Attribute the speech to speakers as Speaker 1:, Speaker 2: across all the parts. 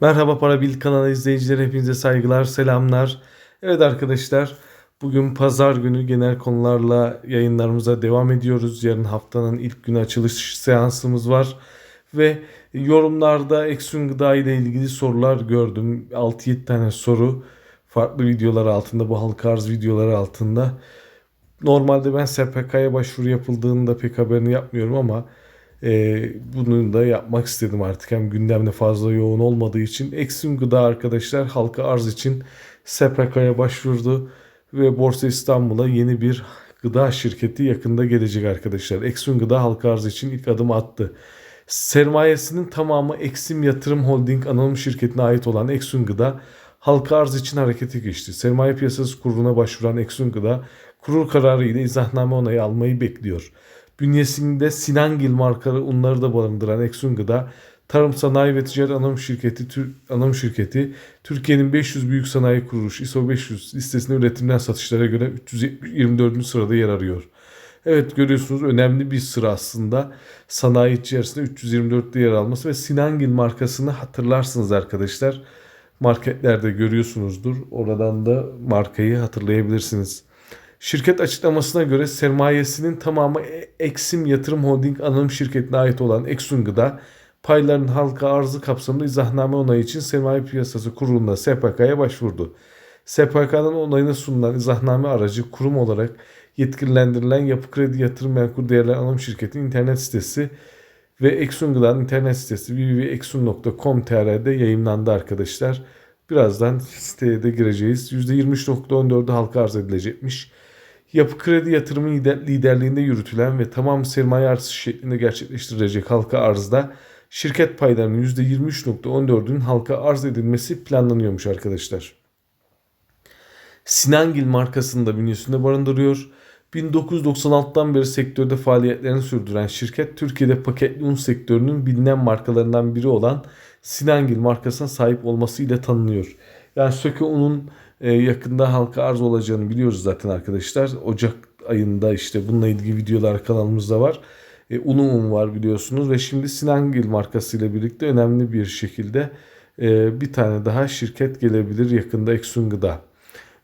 Speaker 1: Merhaba Para Bil kanalı izleyicileri hepinize saygılar, selamlar. Evet arkadaşlar, bugün pazar günü genel konularla yayınlarımıza devam ediyoruz. Yarın haftanın ilk günü açılış seansımız var. Ve yorumlarda Eksun Gıda ile ilgili sorular gördüm. 6-7 tane soru farklı videolar altında, bu halka arz videoları altında. Normalde ben SPK'ya başvuru yapıldığında pek haberini yapmıyorum ama e, bunu da yapmak istedim artık. Hem gündemde fazla yoğun olmadığı için. Eksim Gıda arkadaşlar halka arz için SPK'ya başvurdu ve Borsa İstanbul'a yeni bir gıda şirketi yakında gelecek arkadaşlar. Eksim Gıda halka arz için ilk adım attı. Sermayesinin tamamı Eksim Yatırım Holding anonim şirketine ait olan Eksun Gıda halka arz için harekete geçti. Sermaye Piyasası Kurulu'na başvuran Eksun Gıda kurul kararı ile izahname onayı almayı bekliyor. Bünyesinde Sinangil markalı unları da barındıran Gıda, Tarım Sanayi ve Ticaret Anonim Şirketi, Tür, Anonim Şirketi Türkiye'nin 500 büyük sanayi kuruluş ISO 500 listesinde üretimden satışlara göre 324. sırada yer arıyor. Evet görüyorsunuz önemli bir sıra aslında sanayi içerisinde 324'te yer alması ve Sinangil markasını hatırlarsınız arkadaşlar. Marketlerde görüyorsunuzdur. Oradan da markayı hatırlayabilirsiniz. Şirket açıklamasına göre sermayesinin tamamı Eksim Yatırım Holding anonim şirketine ait olan Eksun Gıda payların halka arzı kapsamında izahname onayı için Sermaye Piyasası Kurulu'na SPK'ya başvurdu. SPK'nın onayını sunulan izahname aracı kurum olarak yetkilendirilen Yapı Kredi Yatırım Menkul Değerler Anonim Şirketi'nin internet sitesi ve Eksun Gıda'nın internet sitesi www.eksun.com.tr'de yayınlandı arkadaşlar. Birazdan siteye de gireceğiz. %23.14'ü halka arz edilecekmiş. Yapı kredi yatırımı liderliğinde yürütülen ve tamam sermaye artışı şeklinde gerçekleştirilecek halka arzda şirket paylarının %23.14'ünün halka arz edilmesi planlanıyormuş arkadaşlar. Sinangil markasını da bünyesinde barındırıyor. 1996'dan beri sektörde faaliyetlerini sürdüren şirket Türkiye'de paketli un sektörünün bilinen markalarından biri olan Sinangil markasına sahip olmasıyla tanınıyor. Yani Söke unun e, yakında halka arz olacağını biliyoruz zaten arkadaşlar. Ocak ayında işte bununla ilgili videolar kanalımızda var. E, Unumum var biliyorsunuz ve şimdi Sinangil markasıyla birlikte önemli bir şekilde e, bir tane daha şirket gelebilir yakında Eksun Gıda.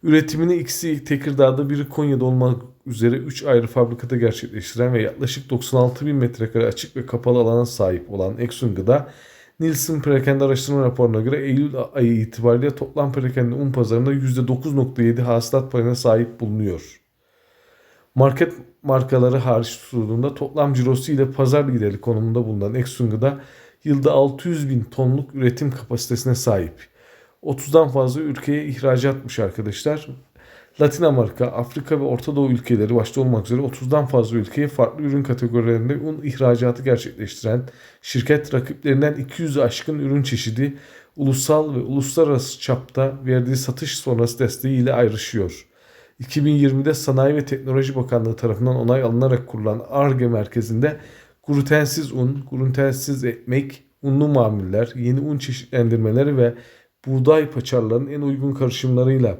Speaker 1: Üretimini ikisi Tekirdağ'da biri Konya'da olmak üzere 3 ayrı fabrikada gerçekleştiren ve yaklaşık 96 bin metrekare açık ve kapalı alana sahip olan Eksun Gıda Nielsen Perakende araştırma raporuna göre Eylül ayı itibariyle toplam perakende un pazarında %9.7 hasılat payına sahip bulunuyor. Market markaları hariç tutulduğunda toplam cirosu ile pazar lideri konumunda bulunan Exxon'da yılda 600 bin tonluk üretim kapasitesine sahip. 30'dan fazla ülkeye ihracatmış arkadaşlar. Latin Amerika, Afrika ve Orta Doğu ülkeleri başta olmak üzere 30'dan fazla ülkeye farklı ürün kategorilerinde un ihracatı gerçekleştiren şirket rakiplerinden 200 aşkın ürün çeşidi ulusal ve uluslararası çapta verdiği satış sonrası desteği ile ayrışıyor. 2020'de Sanayi ve Teknoloji Bakanlığı tarafından onay alınarak kurulan ARGE merkezinde glutensiz un, glutensiz ekmek, unlu mamuller, yeni un çeşitlendirmeleri ve buğday paçalarının en uygun karışımlarıyla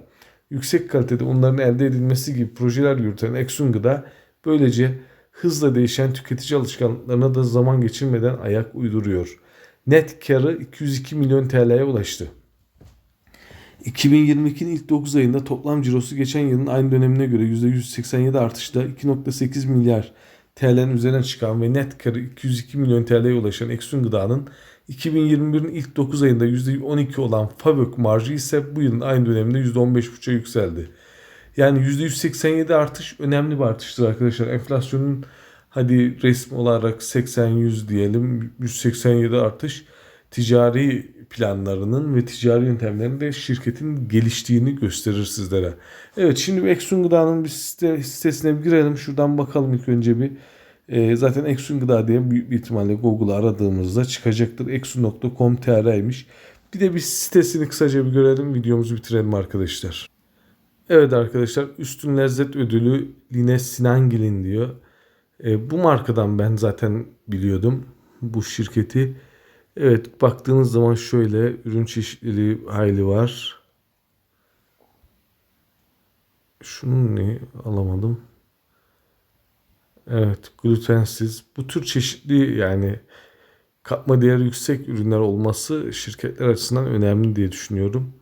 Speaker 1: yüksek kalitede unların elde edilmesi gibi projeler yürüten Exxon Gıda böylece hızla değişen tüketici alışkanlıklarına da zaman geçirmeden ayak uyduruyor. Net karı 202 milyon TL'ye ulaştı. 2022'nin ilk 9 ayında toplam cirosu geçen yılın aynı dönemine göre %187 artışla 2.8 milyar TL'nin üzerine çıkan ve net karı 202 milyon TL'ye ulaşan Exxon Gıda'nın 2021'in ilk 9 ayında %12 olan Fabök marjı ise bu yılın aynı döneminde %15,5'a yükseldi. Yani %187 artış önemli bir artıştır arkadaşlar. Enflasyonun hadi resmi olarak 80-100 diyelim 187 artış ticari planlarının ve ticari yöntemlerinin de şirketin geliştiğini gösterir sizlere. Evet şimdi Exxon Gıda'nın bir site, sitesine bir girelim. Şuradan bakalım ilk önce bir. E, zaten Exxon Gıda diye büyük bir ihtimalle Google'a aradığımızda çıkacaktır. Exxon.com.tr'ymiş. Bir de bir sitesini kısaca bir görelim. Videomuzu bitirelim arkadaşlar. Evet arkadaşlar üstün lezzet ödülü Line Sinangil'in diyor. E, bu markadan ben zaten biliyordum bu şirketi. Evet baktığınız zaman şöyle ürün çeşitliliği hayli var. Şunu ne alamadım. Evet glutensiz. Bu tür çeşitli yani katma değeri yüksek ürünler olması şirketler açısından önemli diye düşünüyorum.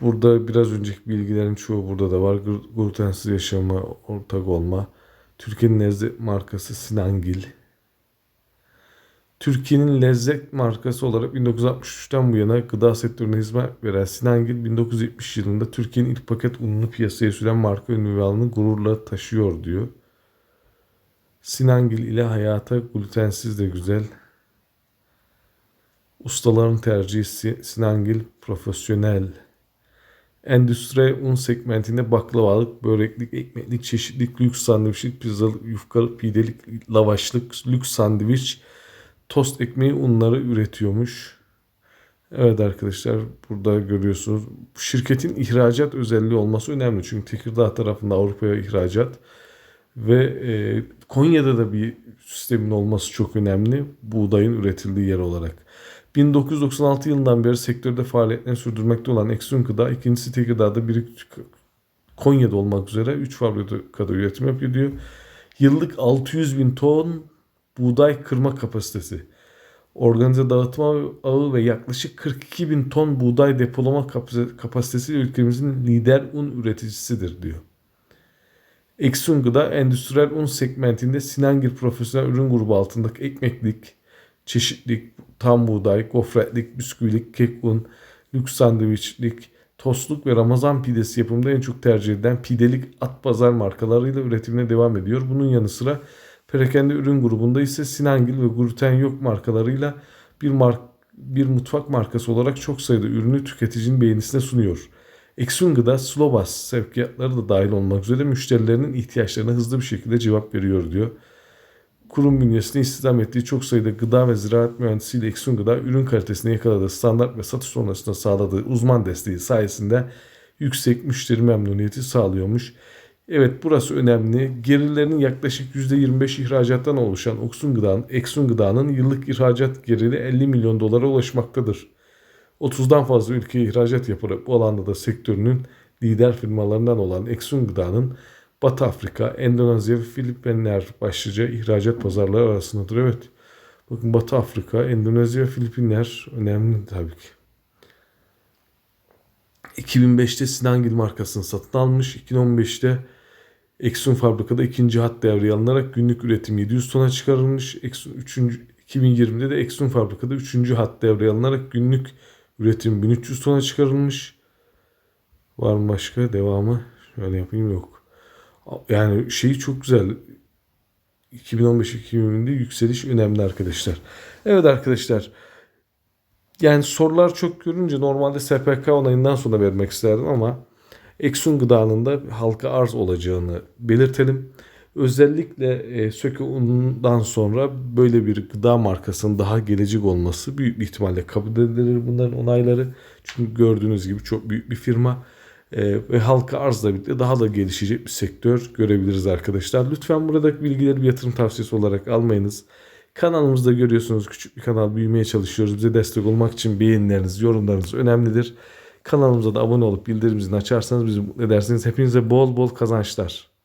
Speaker 1: Burada biraz önceki bilgilerin çoğu burada da var. Gl- Glutensiz yaşama, ortak olma. Türkiye'nin lezzet markası Sinangil. Türkiye'nin lezzet markası olarak 1963'ten bu yana gıda sektörüne hizmet veren Sinangil 1970 yılında Türkiye'nin ilk paket ununu piyasaya süren marka ünvanını gururla taşıyor diyor. Sinangil ile hayata glutensiz de güzel. Ustaların tercihi Si- Sinangil profesyonel. Endüstri un segmentinde baklavalık, böreklik, ekmeklik, çeşitlik, lüks sandviçlik, pizzalık, yufkalık, pidelik, lavaşlık, lüks sandviç, tost ekmeği unları üretiyormuş. Evet arkadaşlar burada görüyorsunuz. Şirketin ihracat özelliği olması önemli. Çünkü Tekirdağ tarafında Avrupa'ya ihracat ve e, Konya'da da bir sistemin olması çok önemli. Buğdayın üretildiği yer olarak. 1996 yılından beri sektörde faaliyetlerini sürdürmekte olan Exxon Gıda, ikincisi Tekirdağ'da, biri Konya'da olmak üzere 3 fabrikada üretim yapıyor diyor. Yıllık 600 bin ton buğday kırma kapasitesi. Organize dağıtma ağı ve yaklaşık 42 bin ton buğday depolama kapasite- kapasitesi ülkemizin lider un üreticisidir diyor. Exxon Gıda endüstriyel un segmentinde Sinangil Profesyonel Ürün Grubu altındaki ekmeklik, çeşitlik, tam buğday, gofretlik, bisküvilik, kek un, lüks sandviçlik, tostluk ve Ramazan pidesi yapımında en çok tercih edilen pidelik at pazar markalarıyla üretimine devam ediyor. Bunun yanı sıra perakende ürün grubunda ise Sinangil ve gluten yok markalarıyla bir mark bir mutfak markası olarak çok sayıda ürünü tüketicinin beğenisine sunuyor. Exxon Gıda, Slovas sevkiyatları da dahil olmak üzere müşterilerinin ihtiyaçlarına hızlı bir şekilde cevap veriyor diyor. Kurum bünyesinde istihdam ettiği çok sayıda gıda ve ziraat mühendisiyle Exxon Gıda ürün kalitesini yakaladığı standart ve satış sonrasında sağladığı uzman desteği sayesinde yüksek müşteri memnuniyeti sağlıyormuş. Evet burası önemli. Gelirlerinin yaklaşık %25 ihracattan oluşan Exxon Gıda'nın, Exxon Gıda'nın yıllık ihracat geliri 50 milyon dolara ulaşmaktadır. 30'dan fazla ülkeye ihracat yaparak bu alanda da sektörünün lider firmalarından olan Exxon Gıda'nın Batı Afrika, Endonezya ve Filipinler başlıca ihracat pazarları arasındadır. Evet. Bakın Batı Afrika, Endonezya Filipinler önemli tabii ki. 2005'te Sinangil markasını satın almış. 2015'te Exxon fabrikada ikinci hat devreye alınarak günlük üretim 700 tona çıkarılmış. Exxon 3. 2020'de de Exxon fabrikada 3. hat devreye alınarak günlük üretim 1300 tona çıkarılmış. Var mı başka devamı? Şöyle yapayım yok. Yani şeyi çok güzel. 2015-2020'de yükseliş önemli arkadaşlar. Evet arkadaşlar. Yani sorular çok görünce normalde SPK onayından sonra vermek isterdim ama Exxon gıdanın da halka arz olacağını belirtelim. Özellikle e, Söke unundan sonra böyle bir gıda markasının daha gelecek olması büyük bir ihtimalle kabul edilir bunların onayları. Çünkü gördüğünüz gibi çok büyük bir firma e, ve halka arzla birlikte daha da gelişecek bir sektör görebiliriz arkadaşlar. Lütfen buradaki bilgileri bir yatırım tavsiyesi olarak almayınız. Kanalımızda görüyorsunuz küçük bir kanal büyümeye çalışıyoruz. Bize destek olmak için beğenileriniz, yorumlarınız önemlidir. Kanalımıza da abone olup bildirim açarsanız bizi mutlu edersiniz. Hepinize bol bol kazançlar.